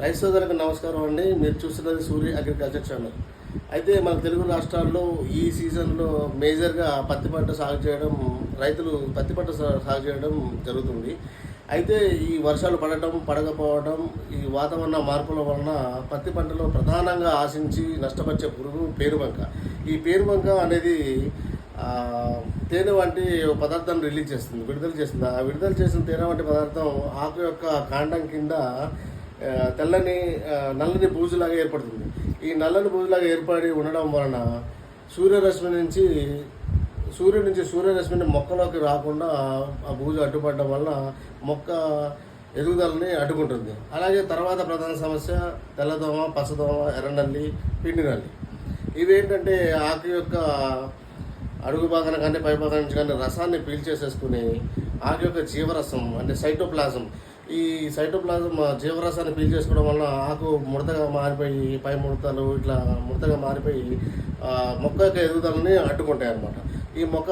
రైతు సోదరులకు నమస్కారం అండి. మీరు చూస్తున్నది సూర్య అగ్రికల్చర్ ఛానల్. అయితే మన తెలుగు రాష్ట్రాల్లో ఈ సీజన్లో మేజర్గా పత్తి పంట సాగు చేయడం రైతులు పత్తి పంట సాగు చేయడం జరుగుతుంది. అయితే ఈ వర్షాలు పడటం పడకపోవడం ఈ వాతావరణ మార్పుల వలన పత్తి పంటలో ప్రధానంగా ఆశించి నష్టపరిచే పురుగు పేరుబంక. ఈ పేరుబంక అనేది తేనె వంటి పదార్థం పదార్థాన్ని రిలీజ్ చేస్తుంది విడుదల చేస్తుంది. ఆ విడుదల చేసిన తేనె వంటి పదార్థం ఆకు యొక్క కాండం కింద తెల్లని నల్లని బూజులాగా ఏర్పడుతుంది. ఈ నల్లని బూజులాగా ఏర్పడి ఉండడం వలన సూర్యరశ్మి నుంచి సూర్యుడి నుంచి సూర్యరశ్మిని మొక్కలోకి రాకుండా ఆ బూజు అడ్డుపడడం వలన మొక్క ఎదుగుదలని అడ్డుకుంటుంది. అలాగే తర్వాత ప్రధాన సమస్య తెల్లదోమ పచ్చదోమ ఎర్రనల్లి పిండి నల్లి ఇవేంటంటే ఆకు యొక్క అడుగు భాగాన కానీ పై భాగం నుంచి కానీ రసాన్ని పీల్చేసేసుకుని ఆకు యొక్క జీవరసం అంటే సైటోప్లాజం ఈ సైటోప్లాజం జీవరసాన్ని పీల్ పీల్చేసుకోవడం వల్ల ఆకు ముడతగా మారిపోయి పై ముడతలు ఇట్లా ముడతగా మారిపోయి మొక్క యొక్క ఎదుగుదలని అడ్డుకుంటాయి అన్నమాట. ఈ మొక్క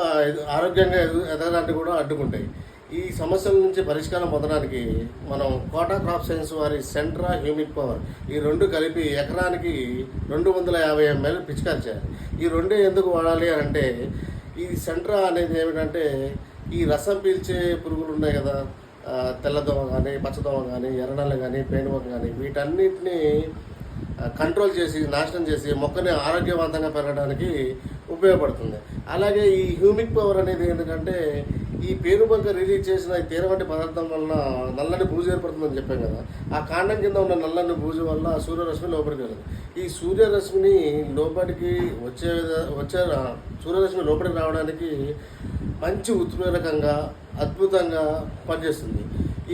ఆరోగ్యంగా ఎదు ఎదగడానికి కూడా అడ్డుకుంటాయి. ఈ సమస్యల నుంచి పరిష్కారం పొందడానికి మనం కోటా క్రాప్ సైన్స్ వారి సెంట్రా హ్యూమిక్ పవర్ ఈ రెండు కలిపి ఎకరానికి రెండు వందల యాభై ఎంఎల్ పిచికారి చేయాలి ఈ రెండు ఎందుకు వాడాలి అని అంటే ఈ సెంట్రా అనేది ఏమిటంటే ఈ రసం పీల్చే పురుగులు ఉన్నాయి కదా తెల్లదోమ కానీ పచ్చదోమ కానీ ఎర్రనల్లు కానీ పేనుమొక్క కానీ వీటన్నిటిని కంట్రోల్ చేసి నాశనం చేసి మొక్కని ఆరోగ్యవంతంగా పెరగడానికి ఉపయోగపడుతుంది. అలాగే ఈ హ్యూమిక్ పవర్ అనేది ఎందుకంటే ఈ పేనుబంక రిలీజ్ చేసిన ఈ పదార్థం వలన నల్లని బూజు ఏర్పడుతుందని చెప్పాం కదా. ఆ కాండం కింద ఉన్న నల్లని బూజు వల్ల సూర్యరశ్మి లోపలికి వెళ్ళదు ఈ సూర్యరశ్మిని లోపలికి వచ్చే వచ్చే సూర్యరశ్మి లోపలికి రావడానికి మంచి ఉత్ప్రేరకంగా అద్భుతంగా పనిచేస్తుంది.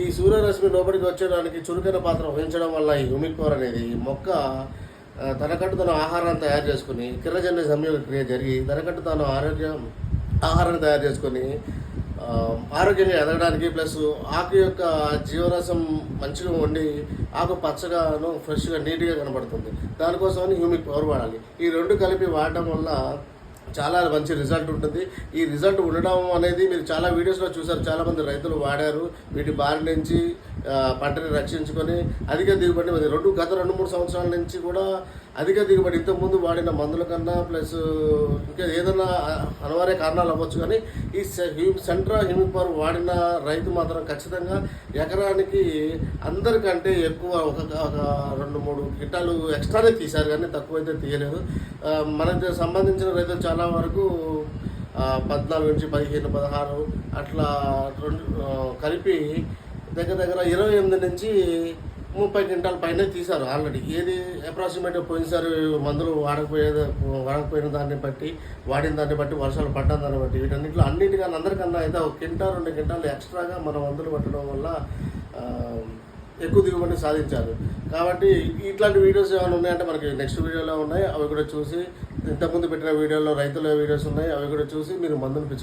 ఈ సూర్యరశ్మి లోపలికి వచ్చేయడానికి చురుకైన పాత్ర వహించడం వల్ల ఈ హ్యూమిక్ పవర్ అనేది మొక్క తనకట్టు తన ఆహారాన్ని తయారు చేసుకుని కిరజన్య సంయోగ క్రియ జరిగి తనకట్టు తాను ఆరోగ్యం ఆహారాన్ని తయారు చేసుకొని ఆరోగ్యంగా ఎదగడానికి ప్లస్ ఆకు యొక్క జీవరసం మంచిగా ఉండి ఆకు పచ్చగాను ఫ్రెష్గా నీట్గా కనబడుతుంది. దానికోసమని హ్యూమిక్ పవర్ వాడాలి. ఈ రెండు కలిపి వాడటం వల్ల చాలా మంచి రిజల్ట్ ఉంటుంది. ఈ రిజల్ట్ ఉండడం అనేది మీరు చాలా వీడియోస్లో చూసారు చాలామంది రైతులు వాడారు. వీటి బారి నుంచి పంటని రక్షించుకొని అధిక దిగుబడి రెండు గత రెండు మూడు సంవత్సరాల నుంచి కూడా అధిక దిగుబడి ఇంతకుముందు వాడిన మందుల కన్నా ప్లస్ ఇంకా ఏదైనా అనివార్య కారణాలు అవ్వచ్చు కానీ ఈ సెంట్రా హ్యూమిక్ వాడిన రైతు మాత్రం ఖచ్చితంగా ఎకరానికి అందరికంటే ఎక్కువ ఒక రెండు మూడు గిట్టాలు ఎక్స్ట్రానే తీశారు కానీ తక్కువైతే తీయలేదు. ఆ, మనకి సంబంధించిన రైతులు చాలా వరకు పద్నాలుగు నుంచి పదిహేను పదహారు అట్లా రెండు కలిపి దగ్గర దగ్గర ఇరవై ఎనిమిది నుంచి ముప్పై క్వింటాల పైన తీశారు ఆల్రెడీ. ఏది అప్రాక్సిమేట్ పోయినసారి మందులు వాడకపోయేది వాడకపోయిన దాన్ని బట్టి వాడిన దాన్ని బట్టి వర్షాలు పడ్డ దాన్ని బట్టి వీటన్నిటిలో అన్నిటికన్నా అందరికన్నా అయితే ఒక క్వింటాల్ రెండు క్వింటాలు ఎక్స్ట్రాగా మన మందులు పట్టడం వల్ల ఎక్కువ దిగుబడిని సాధించారు. కాబట్టి ఇట్లాంటి వీడియోస్ ఏమైనా ఉన్నాయంటే మనకి నెక్స్ట్ వీడియోలో ఉన్నాయి. అవి కూడా చూసి ఇంతకుముందు పెట్టిన వీడియోలో రైతుల వీడియోస్ ఉన్నాయి. అవి కూడా చూసి మీరు మందులు పిచ్చు